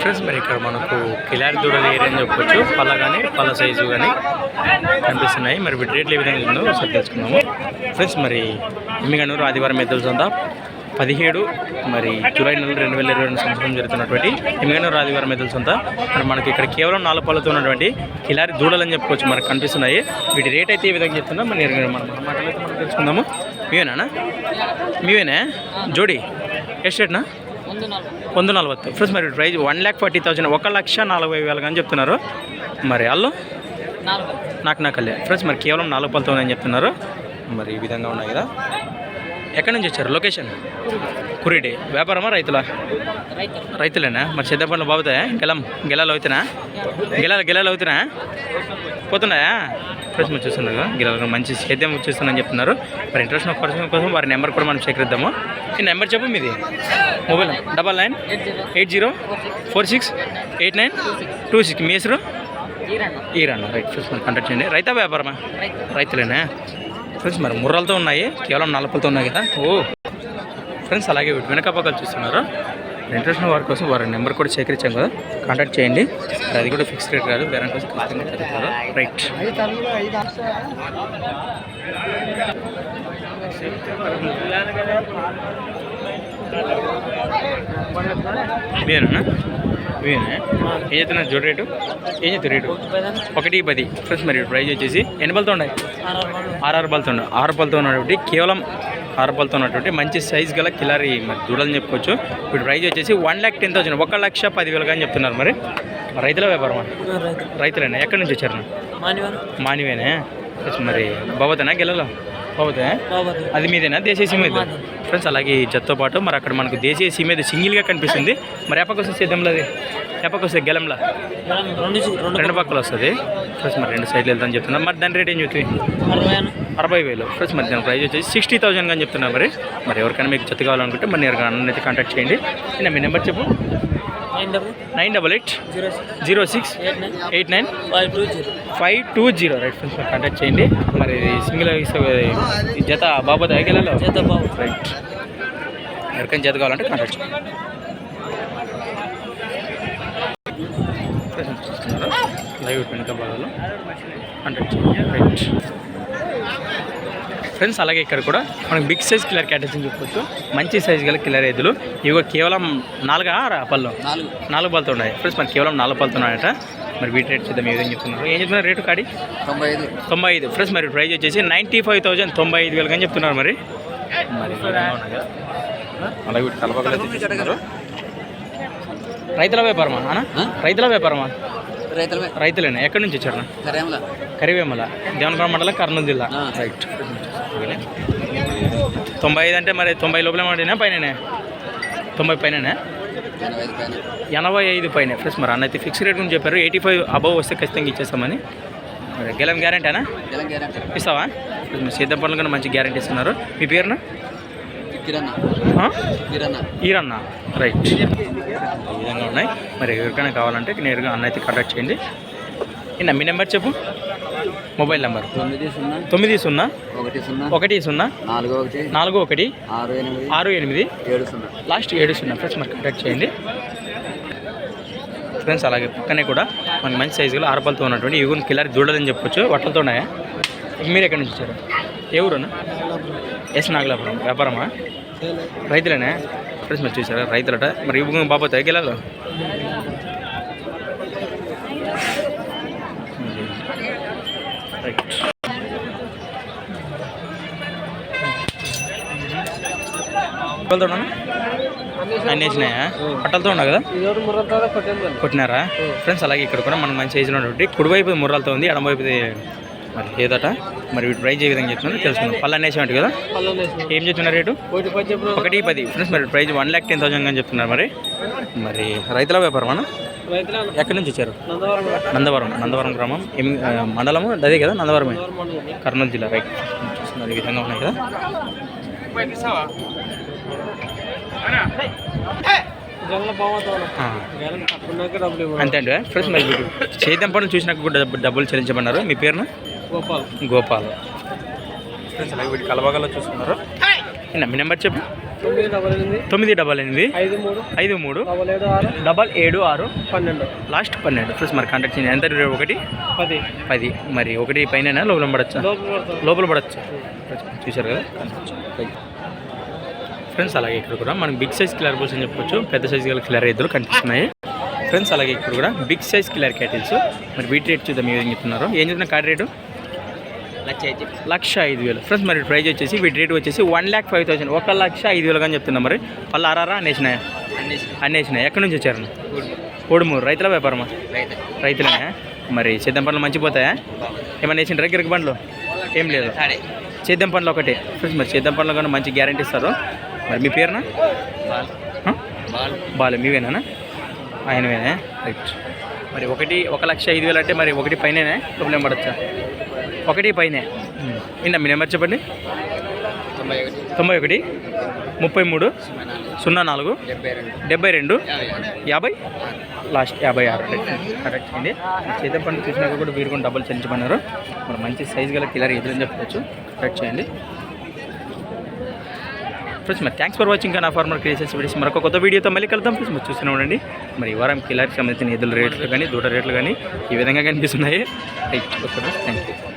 Friends మరి ఇక్కడ మనకు కిలారి దూడలు ఏ అని చెప్పొచ్చు. పళ్ళ కానీ పళ్ళ సైజు కానీ కనిపిస్తున్నాయి. మరి వీటి రేట్లు ఏ విధంగా ఉందో ఒకసారి తెలుసుకుందాము. ఫ్రెండ్స్ మరి ఎమ్మిగనూరు ఆదివారం ఎద్దులు సొంత పదిహేడు మరి జూలై నెల రెండు వేల ఇరవై రెండు సంవత్సరం జరుగుతున్నటువంటి ఎమ్మిగనూరు ఆదివారం తెలుసు అంతా మరి మనకి ఇక్కడ కేవలం నాలుగు పళ్ళతో ఉన్నటువంటి కిలారి దూడలు అని చెప్పుకోవచ్చు. మనకు కనిపిస్తున్నాయి. వీటి రేట్ అయితే ఏ విధంగా చెప్తున్నా మరి మనం మాటలు మనం తెలుసుకుందాము. మీవేనా మీవేనా? జోడి. ఎస్టేట్నా వంద నలభై. ఫ్రెండ్స్ మరి prize one lakh forty thousand ఒక లక్ష నలభై వేలు అని చెప్తున్నారు. మరి వాళ్ళు నాకు నాకు అల్లే ఫ్రెండ్స్ మరి కేవలం నాలుగు పలుతోందని చెప్తున్నారు. మరి ఈ విధంగా ఉన్నాయి కదా. ఎక్కడి నుంచి వచ్చారు? లొకేషన్? కురిడి. వ్యాపారమా రైతులా? రైతులేనా? మరి చేద్దాం పనులు బాగుతాయా? గెలం గెలాలు అవుతున్నా గెలాలు గెలాలు అవుతున్నా పోతున్నాయా? ప్రశ్న చూస్తున్నారు గిరాలు మంచి సేద్యం చూస్తుందని చెప్తున్నారు. మరి ఇంట్రెస్ట్ పర్సన్ కోసం వారి నెంబర్ కూడా మనం సేకరిద్దాము. ఈ నెంబర్ చెప్పు మీది. Mobile double nine eight zero four six eight nine two six. మీ హెసరు ఈరాన్? రైట్. చూసుకుని కాంటాక్ట్ చేయండి. రైతా వ్యాపారమా? రైతులేనా? ఫ్రెండ్స్ మరి ముర్రలతో ఉన్నాయి కేవలం నలపలతో ఉన్నాయి కదా? ఓ. ఫ్రెండ్స్ అలాగే వెనక పక్కలు చూస్తున్నారు. ఇంట్రెస్ట్ వారి కోసం వారి నెంబర్ కూడా సేకరించాం కదా. కాంటాక్ట్ చేయండి. అది కూడా ఫిక్స్ రేట్ కాదు వేరే కోసం ఖచ్చితంగా జరుగుతారు రైట్ ఇవేనా ఇవేనా ఏం చెప్తున్నారు జోడి రేటు? ఏం చెప్తారు రేటు? ఒకటి పది. ఫ్రెండ్స్ మరి ప్రైజ్ వచ్చేసి ఎన్ని బలతో ఉన్నాయి? ఆరు బలతో ఉన్నాయి. ఆరు బలతో ఉన్నటువంటి కేవలం ఆరు బలతో ఉన్నటువంటి మంచి సైజ్ గల కిలారి మరి దూడలని చెప్పుకోవచ్చు. ఇప్పుడు ప్రైజ్ వచ్చేసి వన్ ల్యాక్ టెన్ థౌసండ్ ఒక లక్ష పదివేలుగా అని చెప్తున్నారు మరి. రైతుల వ్యాపారమా రైతులేనా? ఎక్కడి నుంచి వచ్చారు? మానివేనే? మరి బాబోతేనా గెలలో బాబోతే అది మీదేనా? దేశీయ సీమ ఇది? ఫ్రెండ్స్ అలాగే ఈ జత్తో పాటు. మరి అక్కడ మనకు దేశీయ సీమ ఇది సింగిల్గా కనిపిస్తుంది. మరి ఎప్పకి వస్తుంది సిద్ధంలో అది? ఎప్పకి వస్తుంది గెలంలో? రెండు పక్కలు వస్తుంది. ఫ్రెండ్స్ మరి రెండు సైడ్లు వెళ్తాను చెప్తున్నా. మరి దాని రేట్ ఏం చెప్తుంది అరవై వేలు. ఫ్రెండ్స్ మరి దాని ప్రైస్ వచ్చేసి సిక్స్టీ థౌసండ్ అని చెప్తున్నారు మరి. మరి ఎవరికైనా మీకు జత కావాలనుకుంటే మరి నేరుగా అన్న అయితే కాంటాక్ట్ చేయండి. నేను మీ నెంబర్ చెప్పు? Nine double eight zero six eight nine five two zero right friends contact చేయండి. మరి సింగిల్ జత బాబా దగ్గర జత బాబు. రైట్ ఎవరికైనా జత కావాలంటే కాంటాక్ట్ లైవ్ వెనుక భాగాలు కాంటాక్ట్ రైట్ ఫ్రెండ్స్ అలాగే ఇక్కడ కూడా మనకి బిగ్ సైజ్ కిల్లర్ క్యాటేజ్ అని చెప్పొచ్చు. మంచి సైజ్ గల కిల్లర్ ఎద్దులు ఇవి కేవలం నాలుగా ఆరా పళ్ళు? నాలుగు. నాలుగు పళ్ళతో ఉన్నాయి. ఫ్రెండ్స్ మనకి కేవలం నాలుగు పళ్ళతో ఉన్నాయట. మరి వీటి రేట్ చూద్దాం ఏ విధంగా చెప్తున్నారు? ఏం చెప్తున్నారు రేటు కాడి? తొంభై ఐదు తొంభై ఐదు ఫ్రెండ్స్ మరి ప్రైస్ వచ్చేసి నైంటీ ఫైవ్ థౌజండ్ తొంభై ఐదు వేలు అని చెప్తున్నారు మరి. మరి అలాగే. రైతుల వ్యాపారమా? అన్న? ఆ? రైతుల వ్యాపారమా? రైతులమే. రైతులేనా? ఎక్కడి నుంచి వచ్చారు? కరేమల కరివేమల దేవనపురం మండలం కర్నూలు జిల్లా. రైట్ తొంభై ఐదు అంటే మరి తొంభై లోపల పడినా పైననే? తొంభై పైననే? ఎనభై ఐదు పైన. ఎనభై ఐదు పైన. ఫ్రెండ్స్ మరి అన్నైతే ఫిక్స్ రేట్ గురించి చెప్పారు. ఎయిటీ ఫైవ్ అబవ్ వస్తే ఖచ్చితంగా ఇచ్చేస్తామని. గెలం గ్యారంటీనా ఇస్తావా? మీ సిద్ధం పనులు కన్నా మంచి గ్యారంటీ ఇస్తున్నారు. మీ పేరున? ఈరన్న. రైట్. ఈ విధంగా ఉన్నాయి. మరి ఎవరికైనా కావాలంటే నేరుగా అన్న అయితే కాంటాక్ట్ చేయండి. ఇన్న మీ నెంబర్ చెప్పు? Mobile number. తొమ్మిది సున్నా. ఒకటి సున్నా. నాలుగు ఒకటి. ఆరు ఎనిమిది. లాస్ట్ ఏడు సున్నా. ఫ్రెండ్స్ మరి కాంటాక్ట్ చేయండి. ఫ్రెండ్స్ అలాగే పక్కనే కూడా మనకి మంచి సైజులో ఆరపలతో ఉన్నటువంటి ఇవి కూడా కిల్లర్ దూడలని చెప్పొచ్చు. వట్టలతో ఉన్నాయా మీరు ఎక్కడి నుంచి వచ్చారు? ఏ ఊరునా ఎస్ నాగలాపురం వ్యాపారమా రైతులేనా ఫ్రెండ్స్ మరి చూసారా రైతులట మరి ఇవి బాబోతాయి గిలాలు రైట్ పట్టలతో ఉన్నా అన్నీ వేసినాయా పట్టలతో ఉన్నా కదా కొట్టినారా ఫ్రెండ్స్ అలాగే ఇక్కడ కూడా మనకు మంచి సైజులో ఉన్నటువంటి కుడివైపు ముర్రాలతో ఉంది ఎడమవైపు మరి ఏదట? మరి వీటి ప్రైజ్ ఏ విధంగా చెప్తున్నారు తెలుసుకుందాం. పళ్ళు అనేసి కదా? ఏం చెప్తున్నారు రేటు? ఒకటి పది ఫ్రెండ్స్ మరి prize one lakh ten thousand అని చెప్తున్నారు మరి. మరి రైతుల వ్యాపారమా? ఎక్కడి నుంచి వచ్చారు? నందవరం నందవరం గ్రామం. ఏం ఆ, మండలము? అదే కదా నందవరమే. కర్నూలు జిల్లా. రైట్. చూస్తున్నారు ఈ విధంగా ఉన్నాయి కదా. అంతే అండి. ఫ్రెండ్స్ మరి చేద్దాం పనులు చూసినాక కూడా డబ్బు- డబ్బులు చెల్లించమన్నారు. మీ పేరున? గోపాల్. గోపాల్. ఫ్రెండ్స్ అలాగే వీటి కలబాగాలో చూస్తున్నారు మీ నెంబర్ చెప్పు? తొమ్మిది డబల్ ఎనిమిది. ఐదు మూడు. ఐదు మూడు. డబల్ ఏడు ఆరు. పన్నెండు. లాస్ట్ పన్నెండు. ఫ్రెండ్స్ మరి కాంటాక్ట్ చేయండి. ఎంత రేటు ఒకటి? పది. పది. మరి ఒకటి పైన లోపల పడచ్చా? లోపల పడచ్చు? చూశారు కదా? ఫ్రెండ్స్ అలాగే ఇక్కడ కూడా మనకి బిగ్ సైజ్ కిలర్ బుల్స్ అని చెప్పుకోవచ్చు పెద్ద సైజ్ గల కిలర్ ఇద్దరు కనిపిస్తున్నాయి. ఫ్రెండ్స్ అలాగే ఇక్కడ కూడా బిగ్ సైజ్ కిలర్ క్యాటిల్స్ మరి వీటి రేట్ చూద్దాం ఏ విధంగా చెప్తున్నారు. ఏం చెప్తున్నా కార్డ్ రేటు లక్ష ఐదు వేలు. ఫ్రెండ్స్ మరి ప్రైస్ వచ్చేసి వీటి రేట్ వచ్చేసి వన్ ల్యాక్ ఫైవ్ థౌసండ్. ఒక లక్ష ఐదు వేలు కానీ చెప్తున్నా మరి. పళ్ళు ఆరారా అనేసినాయా అనేసినాయి ఎక్కడి నుంచి వచ్చారు? కూడి కోడుమూరు. రైతుల వ్యాపారమా? రైతు. రైతులనే? మరి సేద్యం పనులు మంచిపోతాయా ఏమన్నా వేసిండ్రా గిరక బండ్లు? ఏం లేదు. సేద్యం పనులు ఒకటే. ఫ్రెండ్స్ మరి సేద్యం పనులు కానీ మంచి గ్యారంటీ ఇస్తారు. మరి మీ పేరునా? బాల్. ఆ? బాల్. బాలు. మీవేనా? ఆయనవేనా? రైట్ మరి ఒకటి ఒక లక్ష ఐదు వేలు అంటే మరి ఒకటి పైననే? ప్రాబ్లం పడచ్చా? ఒకటి పైనే. ఇందా మీ నెంబర్ చెప్పండి? తొంభై ఒకటి ముప్పై మూడు సున్నా నాలుగు డెబ్బై రెండు యాభై. లాస్ట్ యాభై ఆరు కరెక్ట్ అండి. చేత పండు చూసినాక కూడా వీరు కూడా డబ్బులు చెల్లించమన్నారు. మరి మంచి సైజు గల కిలర్ ఎదురని చెప్పవచ్చు కరెక్ట్ చేయండి. ఫ్రెండ్స్ మరి థ్యాంక్స్ ఫర్ వాచింగ్ నా ఫార్మర్ క్రియేషన్స్ వీడియోస్ మరొక కొత్త వీడియోతో మళ్ళీ కలుద్దాం. ఫ్రెండ్స్ మరి చూస్తూనే ఉండండి. మరి ఈ వారం కిలర్కి సంబంధించిన ఎదురు రేట్లు కానీ దూడ రేట్లు కానీ ఈ విధంగా కనిపిస్తున్నాయి. Thank you